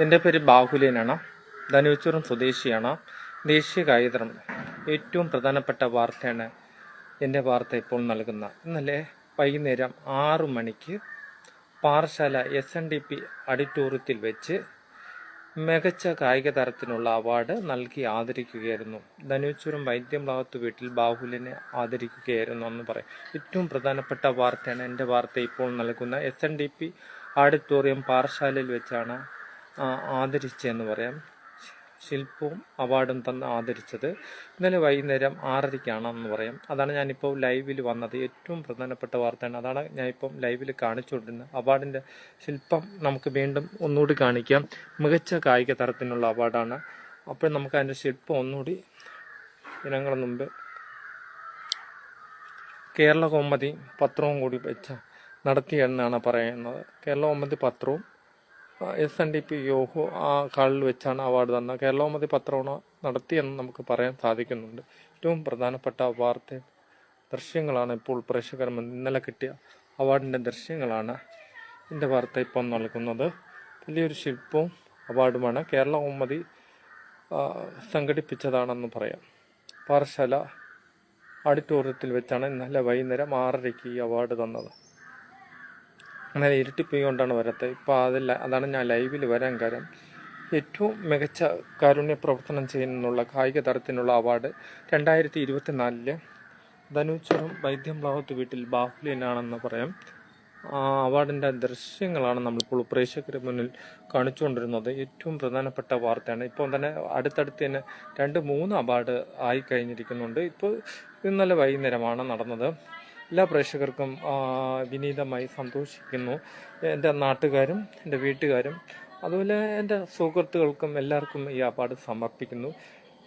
എന്റെ പേര് ബാഹുലേനാണ്. ധനുവച്ചൂരം സ്വദേശിയാണ്. ദേശീയ കായികം ഏറ്റവും പ്രധാനപ്പെട്ട വാർത്തയാണ് എന്റെ വാർത്ത ഇപ്പോൾ നൽകുന്ന ഇന്നലെ വൈകുന്നേരം ആറു മണിക്ക് Parassala S N D P ഓഡിറ്റോറിയത്തിൽ വെച്ച് മികച്ച കായിക തരത്തിനുള്ള അവാർഡ് നൽകി ആദരിക്കുകയായിരുന്നു. ധനുച്ചുരം വൈദ്യം ഭാഗത്ത് വീട്ടിൽ ബാഹുലിനെ ആദരിക്കുകയായിരുന്നു എന്ന് പറയും. ഏറ്റവും പ്രധാനപ്പെട്ട വാർത്തയാണ് എന്റെ വാർത്ത ഇപ്പോൾ നൽകുന്ന S N D P auditorium പാറശാലയിൽ വെച്ചാണ് ആദരിച്ചതെന്ന് പറയാം. ശില്പവും അവാർഡും തന്ന് ആദരിച്ചത് ഇന്നലെ വൈകുന്നേരം ആറരയ്ക്കാണെന്ന് പറയാം. അതാണ് ഞാനിപ്പോൾ ലൈവിൽ വന്നത്. ഏറ്റവും പ്രധാനപ്പെട്ട വാർത്തയാണ്. അതാണ് ഞാനിപ്പം ലൈവിൽ കാണിച്ചുകൊണ്ടിരുന്നത്. അവാർഡിന്റെ ശില്പം നമുക്ക് വീണ്ടും ഒന്നുകൂടി കാണിക്കാം. മികച്ച കായിക തരത്തിനുള്ള അവാർഡാണ്. അപ്പോൾ നമുക്ക് അതിന്റെ ശില്പം ഒന്നുകൂടി ഇനങ്ങൾ മുമ്പ് കേരള കോമതി പത്രവും കൂടി വെച്ച നടത്തിയെന്നാണ് പറയുന്നത്. കേരള കോമതി പത്രവും എസ് എൻ ഡി പി യോഹു ആ കാളിൽ വെച്ചാണ് അവാർഡ് തന്ന കേരളോമതി പത്രവണ നടത്തിയെന്ന് നമുക്ക് പറയാൻ സാധിക്കുന്നുണ്ട്. ഏറ്റവും പ്രധാനപ്പെട്ട വാർത്ത ദൃശ്യങ്ങളാണ് ഇപ്പോൾ പ്രേക്ഷകർ ഇന്നലെ കിട്ടിയ അവാർഡിന്റെ ദൃശ്യങ്ങളാണ് എന്റെ വാർത്ത ഇപ്പോൾ നൽകുന്നത്. വലിയൊരു ശില്പവും അവാർഡുമാണ് കേരള സംഘടിപ്പിച്ചതാണെന്ന് പറയാം. പാറശാല ഓഡിറ്റോറിയത്തിൽ വെച്ചാണ് ഇന്നലെ വൈകുന്നേരം ആറരയ്ക്ക് ഈ അവാർഡ് തന്നത്. അങ്ങനെ ഇരുട്ടിപ്പോയിക്കൊണ്ടാണ് വരാത്തത്. ഇപ്പോൾ അതില്ല അതാണ് ഞാൻ ലൈവിൽ വരാൻ കാര്യം ഏറ്റവും മികച്ച കാരുണ്യ പ്രവർത്തനം ചെയ്യുന്നതിനുള്ള കായിക തരത്തിനുള്ള അവാർഡ് രണ്ടായിരത്തി ഇരുപത്തി നാലിൽ ധനുച്ചറും വൈദ്യം ഭാഗത്ത് വീട്ടിൽ ബാഹുലിനാണെന്ന് പറയാം. ആ അവാർഡിന്റെ ദൃശ്യങ്ങളാണ് നമ്മളിപ്പോൾ പ്രേക്ഷകരുടെ മുന്നിൽ കാണിച്ചുകൊണ്ടിരുന്നത്. ഏറ്റവും പ്രധാനപ്പെട്ട വാർത്തയാണ്. ഇപ്പോൾ തന്നെ അടുത്തടുത്ത് തന്നെ രണ്ട് മൂന്ന് അവാർഡ് ആയി കഴിഞ്ഞിരിക്കുന്നുണ്ട്. ഇപ്പോൾ ഇന്നലെ വൈകുന്നേരമാണ് നടന്നത്. എല്ലാ പ്രേക്ഷകർക്കും വിനീതമായി സന്തോഷിക്കുന്നു. എന്റെ നാട്ടുകാരും എന്റെ വീട്ടുകാരും അതുപോലെ എന്റെ സുഹൃത്തുക്കൾക്കും എല്ലാവർക്കും ഈ അവാർഡ് സമർപ്പിക്കുന്നു.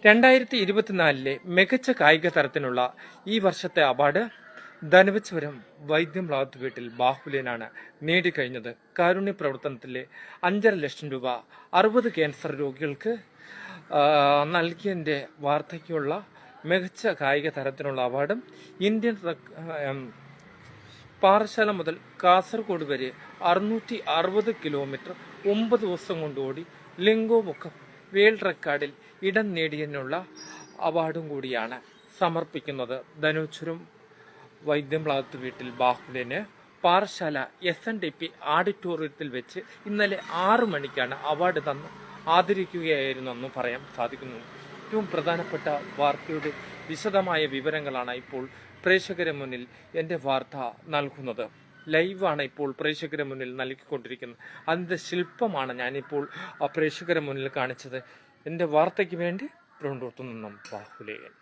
രണ്ടായിരത്തി ഇരുപത്തിനാലിലെ മികച്ച കായിക തരത്തിനുള്ള ഈ വർഷത്തെ അവാർഡ് ധനവച്ചപുരം വൈദ്യം റാവത്ത് വീട്ടിൽ ബാഹുലേനാണ് നേടിക്കഴിഞ്ഞത്. കാരുണ്യ പ്രവർത്തനത്തിലെ അഞ്ചര ലക്ഷം രൂപ അറുപത് ക്യാൻസർ രോഗികൾക്ക് നൽകിയതിന്റെ വാർത്തയ്ക്കുള്ള മികച്ച കായിക തരത്തിനുള്ള അവാർഡും ഇന്ത്യൻ പാറശാല മുതൽ കാസർഗോഡ് വരെ അറുന്നൂറ്റി അറുപത് കിലോമീറ്റർ ഒമ്പത് ദിവസം കൊണ്ട് ഓടി ലിംഗോ മുഖം വേൾഡ് റെക്കോർഡിൽ ഇടം നേടിയതിനുള്ള അവാർഡും കൂടിയാണ് സമർപ്പിക്കുന്നത്. ധനുച്ചുരം വൈദ്യംപ്ലാത്ത് വീട്ടിൽ ബാഹുലിന് Parassala S N D P ഓഡിറ്റോറിയത്തിൽ വെച്ച് ഇന്നലെ ആറു മണിക്കാണ് അവാർഡ് തന്ന് ആദരിക്കുകയായിരുന്നു എന്ന് പറയാൻ സാധിക്കുന്നു. ഏറ്റവും പ്രധാനപ്പെട്ട വാർത്തയുടെ വിശദമായ വിവരങ്ങളാണ് ഇപ്പോൾ പ്രേക്ഷകരെ മുന്നിൽ എന്റെ വാർത്ത നൽകുന്നത്. ലൈവാണ് ഇപ്പോൾ പ്രേക്ഷകരെ മുന്നിൽ നൽകിക്കൊണ്ടിരിക്കുന്നത്. അതിന്റെ ശില്പമാണ് ഞാനിപ്പോൾ ആ പ്രേക്ഷകരെ മുന്നിൽ കാണിച്ചത്. എന്റെ വാർത്തയ്ക്ക് വേണ്ടി തിരുവനന്തപുരത്തു നിന്നും ബാഹുലേയൻ